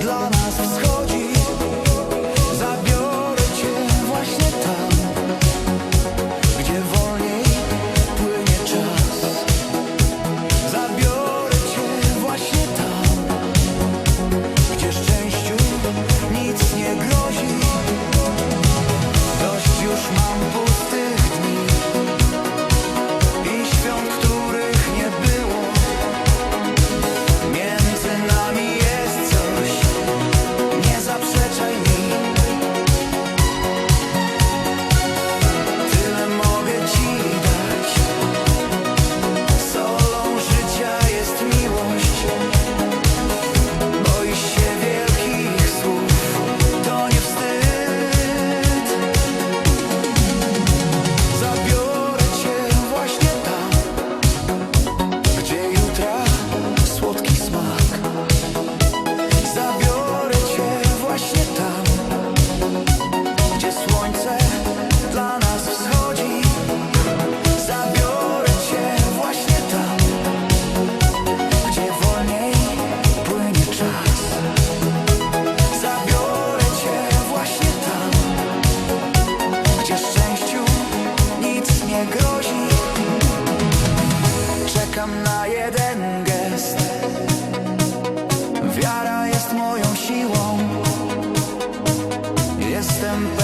dla nas wschodzi. them